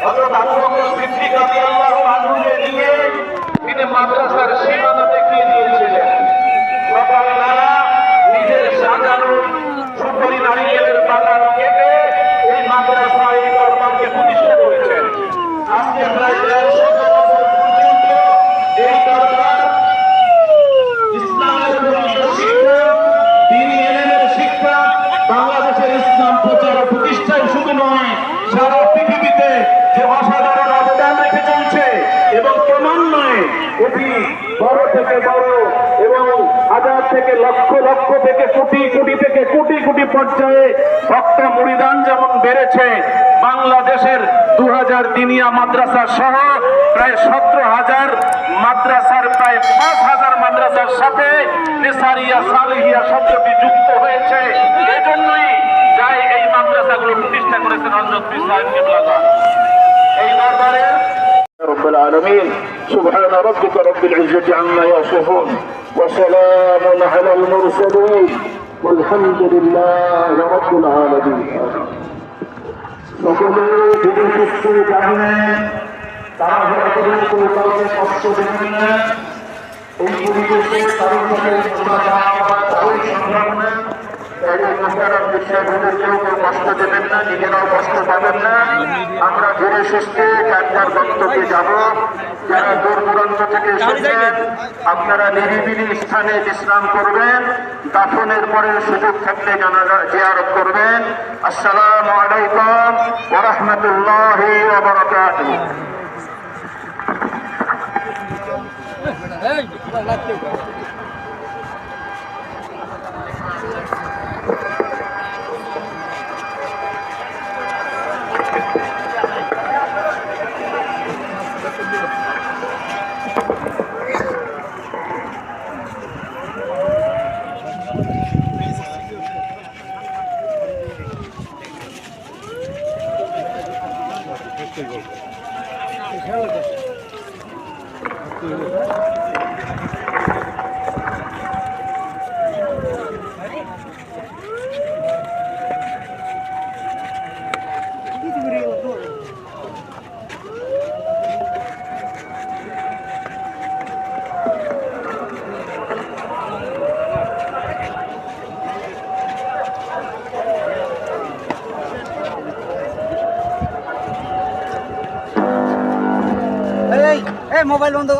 হযরত আবু অতি বড় থেকে বড় এবং হাজার থেকে লক্ষ লক্ষ থেকে কোটি কোটি থেকে কোটি কোটি পর্যায়ে ভক্ত মুড়িদান যেমন বেড়েছে, বাংলাদেশের দু হাজার দিনিয়া মাদ্রাসা সহ প্রায় সতেরো হাজার মাদ্রাসার, প্রায় পাঁচ হাজার মাদ্রাসার সাথে নিসারিয়া সালিহিয়া শব্দটি যুক্ত হয়েছে। এজন্যই যাই এই মাদ্রাসাগুলো প্রতিষ্ঠা করেছেন হজরত সাহেব العالمين سبحان ربك رب العزة عما يصفون وسلام على المرسلين والحمد لله رب العالمين সকলে ধীরে সুস্থ জানেন তারা হয়তো কেউ কাউকে কষ্ট দেবেন না এই পরিবেশে কারোর সাথে কথা যাওয়া তারই সম্ভাবনা এই মোশারফ বিশ্বাসীদের কেউ কেউ কষ্ট দেবেন না নিজেরাও কষ্ট পাবেন না আমরা ধীরে সুস্থে যার গন্তব্যে যাব যারা দূর দূরান্ত থেকে এসেছেন আপনারা নিরিবিলি স্থানে বিশ্রাম করবেন দাফনের পরে সুযোগ থাকলে জানাজা জিয়ারত করবেন আসসালাম আলাইকুম ওয়া রাহমাতুল্লাহি ওয়া বারাকাতুহু এই মোবাইল বন্ধ কর।